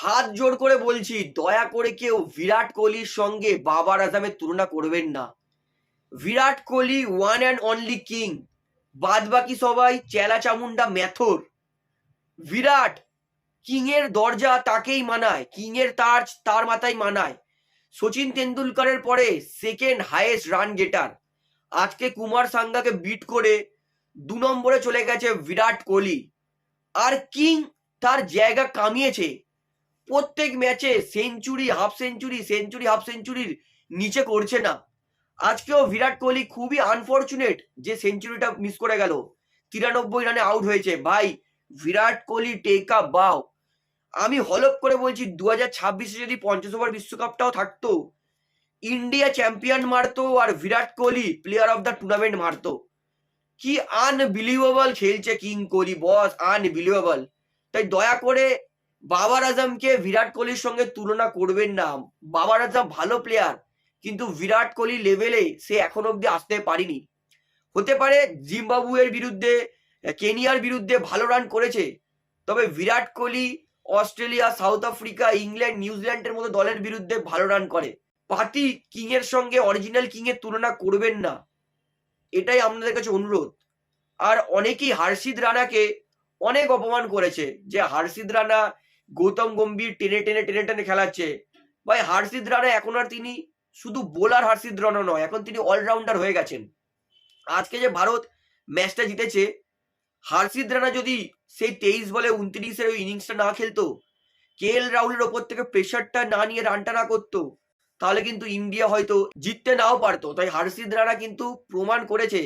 হাত জোর করে বলছি, দয়া করে কেউ বিরাট কোহলির সঙ্গে বাবার আজমের তুলনা করবেন না। Virat Kohli one and only king বাদ বাকি সবাই চেলা চামুন্ডা ম্যাথর। বিরাট কিং এর দরজা তাকেই মানায় কিং এর তার মাথায় মানায়। সচিন তেন্ডুলকারের পরে সেকেন্ড হাইয়েস্ট রান গেটার আজকে কুমার সাঙ্গাকে বিট করে দু নম্বরে চলে গেছে বিরাট কোহলি। আর কিং তার জায়গা কামিয়েছে। প্রত্যেক ম্যাচে century half century century half সেঞ্চুরির নিচে করছে না। আজকেও বিরাট কোহলি খুবই আনফর্চুনেট যে সেঞ্চুরিটা মিস করে গেল। তিরানব্বই রানে আউট হয়েছে। ভাই, বিরাট কোহলি টেক আপ বাও আমি হলপ করে বলছি দু হাজার ছাব্বিশে যদি পঞ্চাশ ওভার বিশ্বকাপটাও থাকতো ইন্ডিয়া চ্যাম্পিয়ন মারতো আর Virat Kohli player of the tournament মারতো। কি আনবিলিভেবল খেলছে কিং কোহলি বস আনবিলিভেবল তাই দয়া করে বাবার আজমকে বিরাট কোহলির সঙ্গে তুলনা করবেন না। বাবার আজম ভালো প্লেয়ার কিন্তু বিরাট কোহলি লেভেলে সে এখন অব্দি আসতে পারেনি। হতে পারে জিম্বাবুয়ের বিরুদ্ধে, কেনিয়ার বিরুদ্ধে ভালো রান করেছে, তবে Virat Kohli Australia, South Africa, England, নিউজিল্যান্ডের মতো দলের বিরুদ্ধে ভালো রান করে। পার্টি কিং এর সঙ্গে অরিজিনাল কিং এর তুলনা করবেন না। এটাই আপনাদের কাছে অনুরোধ। আর অনেকেই হার্ষিদ রানাকে অনেক অপমান করেছে, যে হার্ষিদ রানা গৌতম গম্ভীর টেনে টেনে টেনে টেনে খেলাচ্ছে। ভাই হার্ষিদ রানা এখন আর তিনি শুধু বোলার হার্ষিদ রানা নয়, এখন তিনি অলরাউন্ডার হয়ে গেছেন। আজকে যে ভারত ম্যাচটা জিতেছে হার্ষিদ রানা যদি সেই তেইশ বলে উনত্রিশের ওই ইনিংসটা না খেলতো কে এল রাহুলের ওপর থেকে প্রেশারটা না নিয়ে রানটা না করতো, তাহলে কিন্তু ইন্ডিয়া হয়তো জিততে নাও পারতো। তাই হার্ষিদ রানা কিন্তু প্রমাণ করেছে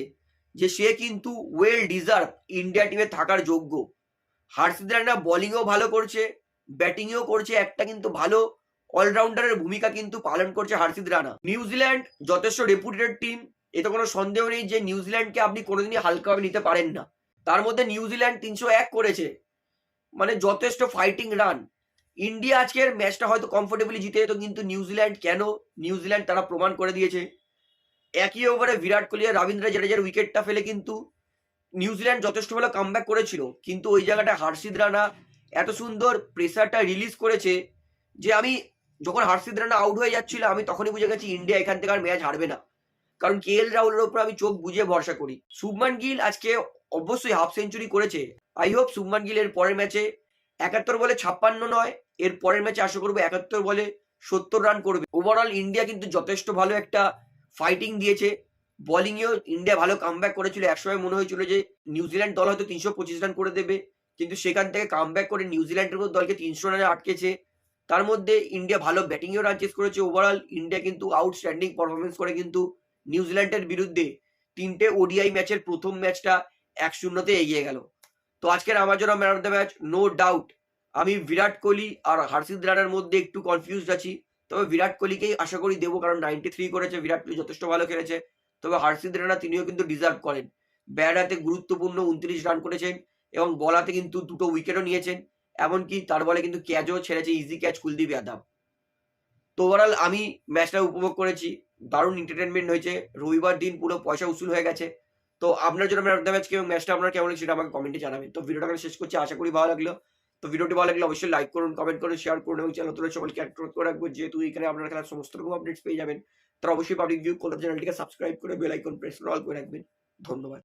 যে সে কিন্তু ওয়েল ডিজার্ভ ইন্ডিয়া টিমে থাকার যোগ্য। হার্ষিদ রানা বোলিংও ভালো করছে ব্যাটিংও করছে একটা কিন্তু ভালো অলরাউন্ডারের ভূমিকা কিন্তু পালন করছে হার্ষিদ রানা। নিউজিল্যান্ড যথেষ্ট রেপুটেড টিম এতে কোনো সন্দেহ নেই যে নিউজিল্যান্ডকে আপনি কোনোদিনই হালকাভাবে নিতে পারেন না। তার মধ্যে নিউজিল্যান্ড তিনশো এক করেছে মানে যথেষ্ট ফাইটিং রান ইন্ডিয়া আজকের ম্যাচটা হয়তো কমফোর্টেবলি জিতে যেত, কিন্তু নিউজিল্যান্ড কেন? নিউজিল্যান্ড তারা প্রমাণ করে দিয়েছে। একই ওভারে বিরাট কোহলি আর রবীন্দ্র জাডেজার উইকেটটা ফেলে কিন্তু নিউজিল্যান্ড যথেষ্ট ভালো কামব্যাক করেছিল, কিন্তু ওই জায়গাটা হার্ষিদ রানা এত সুন্দর প্রেসারটা রিলিজ করেছে যে আমি যখন হার্ষিদ রানা আউট হয়ে যাচ্ছিল, আমি তখনই বুঝে গেছি ইন্ডিয়া এখান থেকে আর ম্যাচ হারবে না। কারণ কে এল রাহুলের উপর আমি চোখ বুঝে ভরসা করি। শুভমান গিল আজকে অবশ্যই হাফ সেঞ্চুরি করেছে। আই হোপ শুভমান গিল এর পরের ম্যাচে একাত্তর বলে ছাপ্পান্ন নয়, এর পরের ম্যাচে আশা করব একাত্তর বলে সত্তর রান করবে। ওভারঅল ইন্ডিয়া কিন্তু যথেষ্ট ভালো একটা ফাইটিং দিয়েছে। বোলিংয়েও ইন্ডিয়া ভালো কামব্যাক করেছিল। একসময় মনে হয়েছিল যে নিউজিল্যান্ড দল হয়তো তিনশো পঁচিশ রান করে দেবে। কিন্তু সেখান থেকে কামব্যাক করে নিউজিল্যান্ডের মতো দলকে তিনশো রানে আটকেছে। তার মধ্যে ইন্ডিয়া ভালো ব্যাটিংয়েও রান করেছে ওভারঅল ইন্ডিয়া কিন্তু আউটস্ট্যান্ডিং পারফরমেন্স করে কিন্তু নিউজিল্যান্ডের বিরুদ্ধে। তিনটে ওডিআই ম্যাচের প্রথম ম্যাচটা এক শূন্যতে এগিয়ে গেল। তো আজকের আমার জন্য man of the match no doubt আমি বিরাট কোহলি আর হার্ষিদ রানার মধ্যে একটু কনফিউজড আছি। তবে বিরাট কোহলিকেই আশা করি দেবো, কারণ নাইনটি থ্রি করেছে, বিরাট কোহলি যথেষ্ট ভালো খেলেছে। তবে হার্ষিদ রানা তিনিও কিন্তু ডিজার্ভ করেন। ব্যাট হাতে গুরুত্বপূর্ণ উনত্রিশ রান করেছেন। এবং বলাতে কিন্তু দুটো উইকেটও নিয়েছেন। এমনকি তার বলে কিন্তু ক্যাচও ছেড়েছে ইজি ক্যাচ কুলদীপ যাদব। তো ওভারঅল আমি ম্যাচটা উপভোগ করেছি, দারুণ এন্টারটেনমেন্ট হয়েছে, রবিবার দিন পুরো পয়সা উসুল হয়ে গেছে। তো আপনার জন্য ম্যান ম্যাচ এবং ম্যাচটা আপনার কেমন সেটা আমাকে কমেন্টে জানাবেন। তো ভিডিওটা আমি শেষ করছি, আশা করি ভালো লাগল। তো ভিডিওটি ভালো লাগলে অবশ্যই লাইক করুন কমেন্ট করুন শেয়ার করুন এবং চ্যানেল তুলে সকলকে অ্যাড করে রাখব, যেহেতু এখানে আপনার খেলার সমস্ত রকম আপডেটস পেয়ে যাবেন। তারা অবশ্যই পাবলিক ভিউ কলকাতা চ্যানেলটিকে সাবস্ক্রাইব করে বেল আইকন প্রেস করে রাখবেন। ধন্যবাদ।